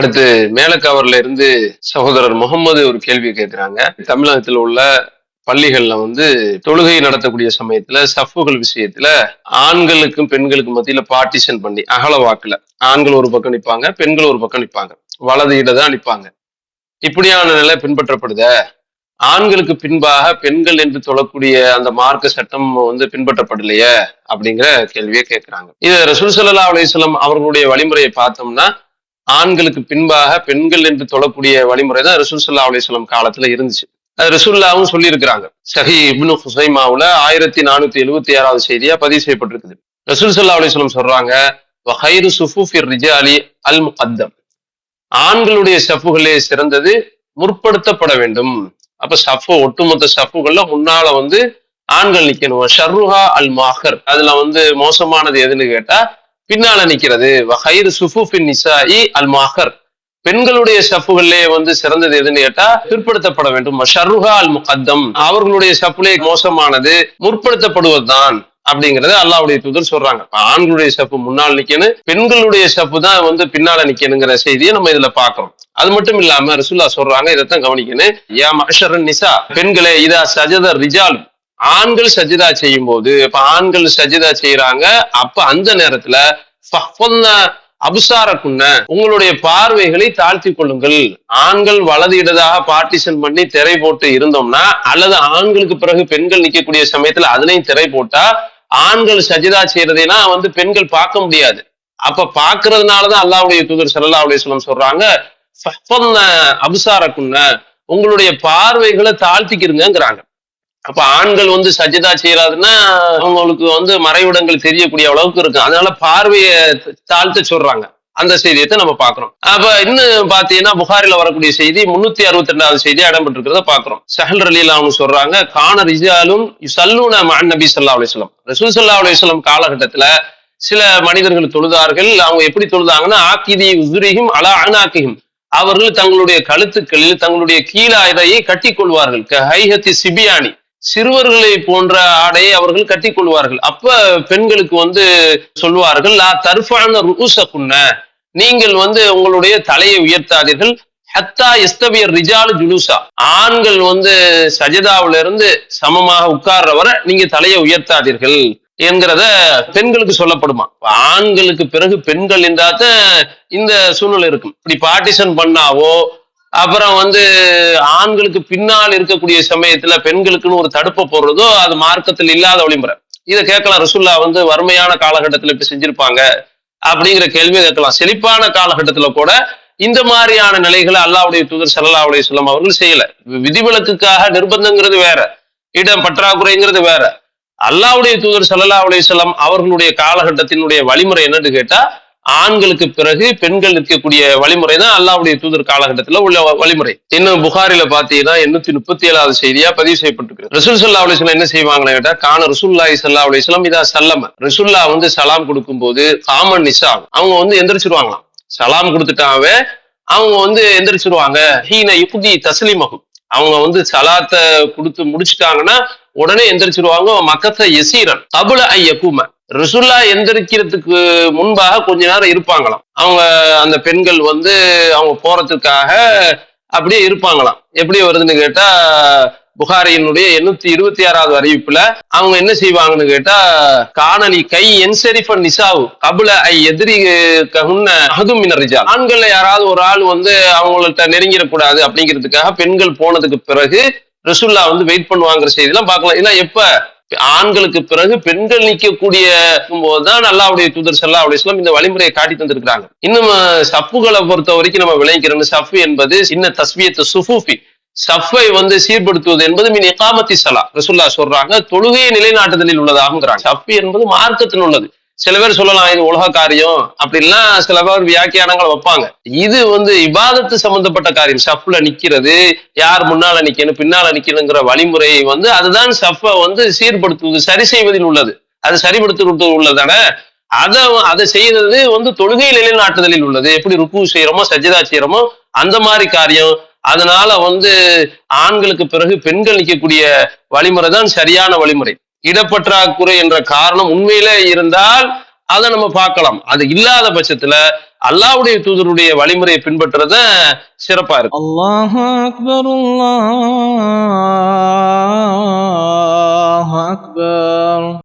அடுத்து மேலக்காவர்ல இருந்து சகோதரர் முகமது ஒரு கேள்வி கேட்கிறாங்க. தமிழகத்தில் உள்ள பள்ளிகள்ல வந்து தொழுகை நடத்தக்கூடிய சமயத்துல சஃபுகள் விஷயத்துல ஆண்களுக்கும் பெண்களுக்கும் மத்தியில பார்ட்டிஷன் பண்ணி அகல வாக்குல ஆண்கள் ஒரு பக்கம் நிற்பாங்க பெண்கள் ஒரு பக்கம் நிற்பாங்க. வலது இடதான் நிற்பாங்க. இப்படியான நிலை பின்பற்றப்படுத. ஆண்களுக்கு பின்பாக பெண்கள் என்று தொழக்கூடிய அந்த மார்க்க சட்டம் வந்து பின்பற்றப்படலையே அப்படிங்கிற கேள்வியை கேட்கிறாங்க. இது ரசூல் சல்லா அலிஸ்லாம் அவர்களுடைய வழிமுறையை பார்த்தோம்னா ஆண்களுக்கு பின்பாக பெண்கள் என்று தொழக்கூடிய வழிமுறை தான் ரசூல் அலிஸ்லாம் காலத்துல இருந்துச்சு. அது ரசூல்லாவும் சொல்லியிருக்கிறாங்க. சஹி இப்னு ஹுசைமாவுல ஆயிரத்தி நானூத்தி எழுபத்தி ஆறாவது செய்தியா பதிவு செய்யப்பட்டிருக்குது. ரசூல் சல்லா அலிஸ்லாம் சொல்றாங்க வஹைரு சுஃபுஃபிர் ரிஜாலி அல் முகத்தம். ஆண்களுடைய சஃபுகளே சிறந்தது முற்படுத்தப்பட வேண்டும். அப்ப சஃபு ஒட்டுமொத்த சஃபுகள்ல முன்னால வந்து ஆண்கள் நிக்கணும். ஷர்ருஹா அல் மாஹர். அதுல வந்து மோசமானது எதுன்னு கேட்டா பின்னால நிக்கிறது. வஹைர் சுஃபுஃபின் நிசாஇ அல் மாஹர் பெண்களுடைய சஃப்புகளே வந்து சிறந்தது எதுன்னு கேட்டா பிற்படுத்தப்பட வேண்டும். ஷருஹா அல் முகத்தம் அவர்களுடைய சப்புலே மோசமானது முற்படுத்தப்படுவதுதான் அப்படிங்கறத அல்லாவுடைய தூதர் சொல்றாங்க. ஆண்களுடைய சப்பு முன்னால் நிக்கணும் பெண்களுடைய சப்பு தான் வந்து பின்னால நிக்கணுங்கிற செய்தியை நம்ம இதுல பாக்குறோம் அது மட்டும் இல்லாம ரசுல்லா சொல்றாங்க இதைத்தான் கவனிக்கணும். ஏ மஷரன் நிசா. பெண்களே இதா சஜத ரிஜால். ஆண்கள் சஜிதா செய்யும் போது இப்ப ஆண்கள் சஜிதா செய்யறாங்க அப்ப அந்த நேரத்துல அபுசாரக்குன்ன உங்களுடைய பார்வைகளை தாழ்த்தி கொள்ளுங்கள். ஆண்கள் வலது இடதாக பார்ட்டிஷன் பண்ணி திரை போட்டு இருந்தோம்னா அல்லது ஆண்களுக்கு பிறகு பெண்கள் நிக்கக்கூடிய சமயத்துல அதுலயும் திரை போட்டா ஆண்கள் சஜிதா செய்யறதைனா வந்து பெண்கள் பார்க்க முடியாது. அப்ப பாக்குறதுனாலதான் அல்லாவுடைய தூதர் சல்லா சொல்லம் சொல்றாங்க அபுசாரக்குன்ன உங்களுடைய பார்வைகளை தாழ்த்திக்கிருங்கிறாங்க அப்ப ஆண்கள் வந்து சஜிதா செய்யறாதுன்னா அவங்களுக்கு வந்து மறைவிடங்கள் தெரியக்கூடிய அளவுக்கு இருக்கும். அதனால பார்வையை தாழ்த்த சொல்றாங்க. அந்த செய்தியத்தை நம்ம பாக்குறோம் அப்ப இன்னும் பாத்தீங்கன்னா புகாரில வரக்கூடிய செய்தி முன்னூத்தி அறுபத்தி ரெண்டாவது செய்தி இடம்பெற்றிருக்கிறத பாக்குறோம் சஹல் ரலீல அவங்க சொல்றாங்க கான ரிஜாலும் சல்லூன மான் நபி சல்லா அலிஸ்லாம் ரசூல் சல்லா அலிஸ்லாம் காலகட்டத்துல சில மனிதர்கள் தொழுதார்கள். அவங்க எப்படி தொழுதாங்கன்னா ஆக்கிதி உதுரியும் அலா அனாக்கியும் அவர்கள் தங்களுடைய கழுத்துக்களில் தங்களுடைய கீழாயுதையை கட்டி கொள்வார்கள் ஹைஹத்தி சிபியானி. சிறுவர்களை போன்ற ஆடையை அவர்கள் கட்டி கொள்வார்கள். அப்ப பெண்களுக்கு வந்து சொல்வார்கள் லா தர்ஃபான ருசகுன்ன நீங்கள் வந்து உங்களுடைய தலையை உயர்த்தாதீர்கள். ஹத்தா இஸ்தபியர் ரிஜாலு ஜுலுசா ஆண்கள் வந்து சஜதாவில இருந்து சமமாக உட்கார்ற வரை நீங்க தலையை உயர்த்தாதீர்கள் என்கிறத பெண்களுக்கு சொல்லப்படுமா? ஆண்களுக்கு பிறகு பெண்கள் என்றாத்த இந்த சூழ்நிலை இருக்கும். இப்படி பார்ட்டிஷன் பண்ணாவோ அப்புறம் வந்து ஆண்களுக்கு பின்னால் இருக்கக்கூடிய சமயத்துல பெண்களுக்குன்னு ஒரு தடுப்பை போடுறதோ அது மார்க்கத்தில் இல்லாத வழிமுறை இதை கேட்கலாம். ரசுல்லா வந்து வறுமையான காலகட்டத்தில் இப்படி செஞ்சிருப்பாங்க அப்படிங்கிற கேள்வியை கேட்கலாம். செழிப்பான காலகட்டத்துல கூட இந்த மாதிரியான நிலைகளை அல்லாவுடைய தூதர் சல்லாவுடைய சொல்லம் அவர்கள் செய்யல. விதிவிலக்குக்காக நிர்பந்தங்கிறது வேற. இடம் பற்றாக்குறைங்கிறது வேற. அல்லாவுடைய தூதர் சல்லா உடைய சொல்லம் அவர்களுடைய காலகட்டத்தினுடைய வழிமுறை என்னன்னு கேட்டா ஆண்களுக்கு பிறகு பெண்கள் நிற்கக்கூடிய வழிமுறை தான் அல்லாவுடைய தூதர் காலகட்டத்தில் உள்ள வழிமுறை. இன்னும் புகாரில பாத்தீங்கன்னா எண்ணூத்தி முப்பத்தி ஏழாவது செய்தியா பதிவு செய்யப்பட்டிருக்கு ரசூல் சல்லா அலிஸ்லாம் என்ன செய்வாங்கன்னு கேட்டா கான ரசூல்லாய் சல்லா அலிஸ்லாம் இதா சல்லம ரசூல்லா வந்து சலாம் கொடுக்கும் போது காமன் நிசா அவங்க வந்து எந்திரிச்சிருவாங்களாம். சலாம் கொடுத்துட்டாவே அவங்க வந்து எந்திரிச்சிருவாங்க. ஹீன யுக்தி தஸ்லிமகும் அவங்க வந்து சலாத்தை கொடுத்து முடிச்சுட்டாங்கன்னா உடனே எந்திரிச்சிருவாங்க. மக்கத்தை எசீரன் கபுல ஐயக்கும ரிசுல்லா எந்திரிக்கிறதுக்கு முன்பாக கொஞ்ச நேரம் இருப்பாங்களாம். அவங்க அந்த பெண்கள் வந்து அவங்க போறதுக்காக அப்படியே இருப்பாங்களாம். எப்படி வருதுன்னு கேட்டா புகாரியினுடைய எண்ணூத்தி இருபத்தி ஆறாவது அறிவிப்புல அவங்க என்ன செய்வாங்கன்னு கேட்டா காணலி கை என்செரிஃபன் நிசாவு கபுல ஐ எதிரி ககுன்ன அகதும் மினரிஜா ஆண்கள்ல யாராவது ஒரு ஆள் வந்து அவங்கள்ட்ட நெருங்கிடக்கூடாது அப்படிங்கிறதுக்காக பெண்கள் போனதுக்கு பிறகு ரசுல்லா வந்து வெயிட் பண்ணுவாங்கிற செய்திலாம் பார்க்கலாம். ஏன்னா எப்ப? ஆண்களுக்கு பிறகு பெண்கள் நிற்கக்கூடிய போதுதான் அல்லாவுடைய தூதர் சல்லா இஸ்லாம் இந்த வழிமுறையை காட்டி தந்திருக்கிறாங்க. இன்னும் சப்புகளை பொறுத்த வரைக்கும் நம்ம விளைக்கிறோம் சஃப் என்பது சின்ன தஸ்வியத்து சுஃபூஃபி. சஃபை வந்து சீர்படுத்துவது என்பது மின் எகாமத்தி சலா ரசுல்லா சொல்றாங்க தொழுகையை நிலைநாட்டுதலில் உள்ளதாகுங்கிறாங்க. சஃபி என்பது மார்க்கத்தில் உள்ளது. சில பேர் சொல்லலாம் இது உலக காரியம் அப்படின்லாம் சில பேர் வியாக்கியானங்கள் வைப்பாங்க. இது வந்து விவாதத்து சம்பந்தப்பட்ட காரியம். சஃப்ல நிக்கிறது யார் முன்னால நிக்கணும் பின்னால நிக்கணுங்கிற வழிமுறை வந்து அதுதான் சஃப வந்து சீர்படுத்துவது சரி செய்வதில் உள்ளது. அது சரிபடுத்துவது உள்ளதான அதை அதை செய்யறது வந்து தொழுகை நிலைநாட்டுதலில் உள்ளது. எப்படி ருக்கு செய்யறோமோ சஜிதா செய்யறோமோ அந்த மாதிரி காரியம். அதனால வந்து ஆண்களுக்கு பிறகு பெண்கள் நிற்கக்கூடிய வழிமுறை தான் சரியான வழிமுறை. இடப்பற்றாக்குறை என்ற காரணம் உண்மையில இருந்தால் அதை நம்ம பார்க்கலாம். அது இல்லாத பட்சத்துல அல்லாவுடைய தூதருடைய வழிமுறையை பின்பற்றுறத சிறப்பா இருக்கும். அல்லாஹ் அக்பர் அல்லாஹ் அக்பர்.